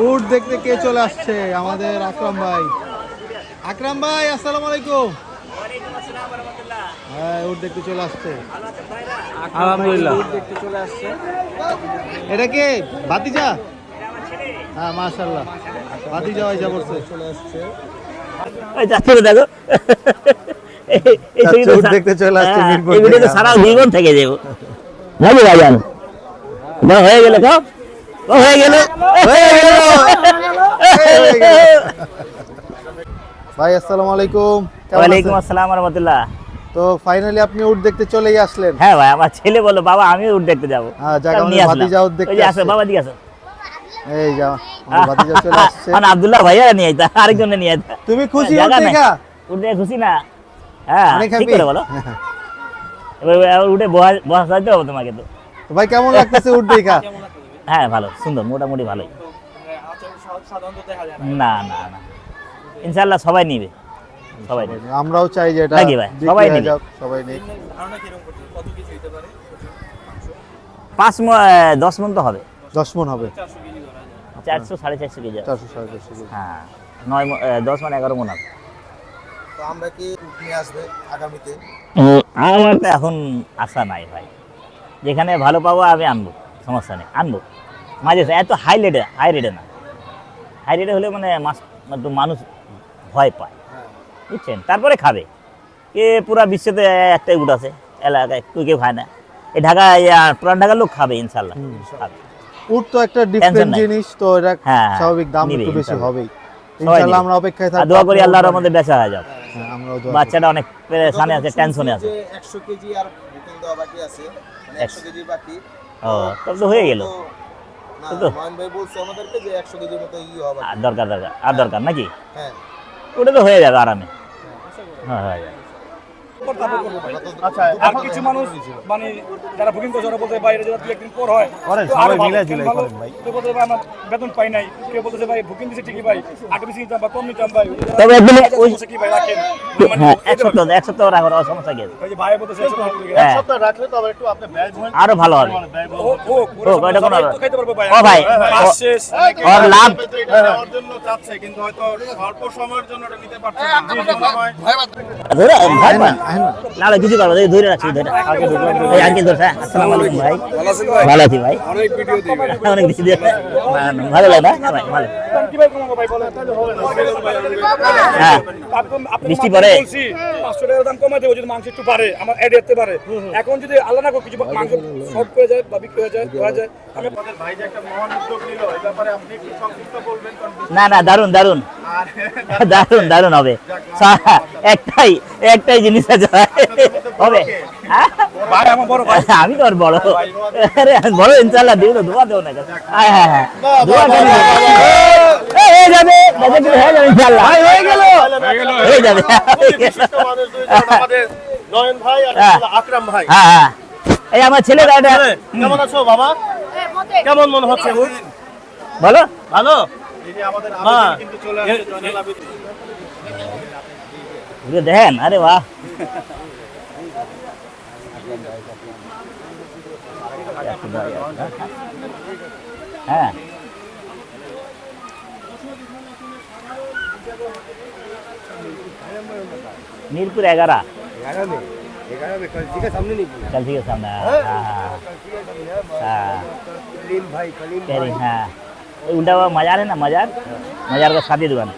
উট দেখতে কে চলে আসছে? আমাদের আকরাম ভাই। আকরাম ভাই আসসালামু আলাইকুম। হ্যাঁ উট দেখতে চলে আসছে। আলহামদুলিল্লাহ। উট দেখতে চলে আসছে। এটা কে? ভাতিজা? হ্যাঁ মাশাল্লাহ ভাতিজা ভাই যা বলছে চলে আসছে ওই চাচ্ছিল দেখো এই- সা- দেখতে চলে আসছে হ্যাঁ, মিরপুর এই ভিডিওতে সারা জীবন থেকে যাব নাকি ভাইজান বা হয়ে গেলে কাও হয়ে গেল হয়ে গেল। হয়ে গেল। ভাই আসসালামু আলাইকুম। ওয়ালাইকুম? আসসালাম রহমতুল্লাহ। তো ফাইনালি আপনি উট দেখতে চলেই আসলেন। হ্যাঁ ভাই আমার ছেলে বলল বাবা আমি উঠ দেখতে যাব। হ্যাঁ, আমাদের নিয়ে ভাতিজা উট দেখতে আসো বাবা দিকে আসো। এই যা ভাতিজা চলে আসছে। মানে আব্দুল্লাহ ভাইয়া নিয়ে আইতা আরেকজনে নিয়ে আইতা। তুমি খুশি জায়গা উট দেখা? উঠ দেখে খুশি না? হ্যাঁ ঠিক করে বলো। এবার এবার উঠে বসা বসাইতে হবে তোমাকে তো। তো ভাই কেমন লাগতেছে উট দেখা? হ্যাঁ ভালো সুন্দর মোটামুটি ভালোই। না না না। ইনশাল্লাহ সবাই নিবে। সবাই নিবে। আমরাও চাই যে এটা সবাই নিবে। সবাই নেই পাঁচ দশ মন তো হবে। দশ মন হবে। চারশো সাড়ে চারশো কেজি চারশো সাড়ে চারশো কেজি। হ্যাঁ। নয় দশ মানে এগারো মন হবে। তো আমরা কি নিয়ে আসবে আগামীতে? আমার তো এখন আশা নাই ভাই। যেখানে ভালো পাবো আমি আনব। সমস্যা নেই আনব। মাঝে এত হাই রেটে হাই রেটে না। হাই রেটে হলে মানে মাস একটু মানুষ ভয় পায়। বুঝছেন? তারপরে খাবে। কে পুরা বিশ্বতে একটাই উঠ আছে। এলাকায় কেউ কেউ খায় না। এই ঢাকা পুরান ঢাকার লোক খাবে ইনশাল্লাহ খাবে। উট তো একটা ডিফারেন্ট জিনিস তো এটা হ্যাঁ, স্বাভাবিক দাম একটু বেশি ইনশাল্লাহ। হবেই। ইনশাআল্লাহ আমরা অপেক্ষায় থাকব দোয়া করি আল্লাহর মধ্যে বেচা হয়ে যাবে। হ্যাঁ, আমরাও দোয়া বাচ্চাটা অনেক পেরেশানে আছে টেনশনে আছে। যে একশো কেজি আর বুকিং দেওয়া বাকি আছে মানে একশো কেজি বাকি। ও তবে তো হয়ে গেল। না তো। ভাই বলছে আমাদেরকে যে একশো কেজির মতো ই হবে আর দরকার দরকার। আর দরকার নাকি? হ্যাঁ। ওটা তো হয়ে যাবে আরামে। হ্যাঁ হয়ে যাবে। আচ্ছা আর কিছু মানুষ মানে যারা বুকিং করছে ওরা বলতে বাইরে যারা দু একদিন পর হয় তো আরও ভালো? কেউ বলতে ভাই আমার বেতন পাই নাই কেউ বলতেছে ভাই বুকিং দিছে ঠিকই ভাই আগে বেশি নিতাম বা কম নিতাম ভাই। তবে একদম ওই বলছে কি ভাই রাখেন। মানে হ্যাঁ এক সপ্তাহ এক সপ্তাহ রাখার সমস্যা কি আছে? ওই যে ভাই বলতেছে একশো টাকা করে। হ্যাঁ। রাখলে তো আবার একটু আপনি ব্যয় বহন আরও ভালো হবে। হোক, হোক, হোক, ওরা কোনো সবাই তো খাইতে পারবে ভাই। ও ভাই, মাস ও- শেষ। ওর লাভ নেওয়ার জন্য চাচ্ছে কিন্তু হয়তো স্বল্প সময়ের জন্য এটা নিতে পারছে না। আমার ধরে ভাই না না না, কিছু পারব ধরে রাখছি ধরে এই আঙ্কেল ধরে আসসালামু আলাইকুম ভাই। ভালো আছি ভাই। অনেক ভিডিও দিবে অনেক বেশি দিয়ে। না, না, ভালো লাগে না? ভাই ভালো। কি ভাই কমাবো ভাই বলেন তাহলে হবে না হ্যাঁ আপনি তো- আপনি তো বৃষ্টি মাত্র পড়ে? বলছি, 500 টাকার দাম কমাতে হবে যদি মাংস একটু বাড়ে, আমার হতে পারে। এখন যদি আল্লাহ না কিছু মাংস short হয়ে যায় বা বিক্রি হয়ে যায়, হয়ে যায়, আমি ভাই যে একটা মহান উদ্যোগ নিল, এই ব্যাপারে আপনি একটু সংক্ষিপ্ত বলবেন, না না দারুণ দারুণ দারুণ দারুণ হবে। একটাই একটাই জিনিস আছে হবে। হ্যাঁ? আমি তো আর বড়। আরে বড় ইনশাল্লাহ দিব তো দোয়া দেবো না হ্যাঁ হ্যাঁ। হ্যাঁ দোয়া হয়ে যাবে। হয়ে ইনশাল্লাহ। হয়ে গেল। হয়ে যাবে। বিশিষ্ট মানুষ দুইজন, আমাদের নয়ন ভাই আর হ্যাঁ। আকরাম ভাই। হ্যাঁ হ্যাঁ। এই আমার কেমন আছো বাবা? কেমন মনে হচ্ছে ভালো? ঘুরে দেখেন আরে বাহ হ্যাঁ মিরপুর এগারো चल ठीक है सामने हाँ हाँ हाँ करीम, हाँ वही उल्टा हुआ मजार है ना मजार मजार का शादी दुकान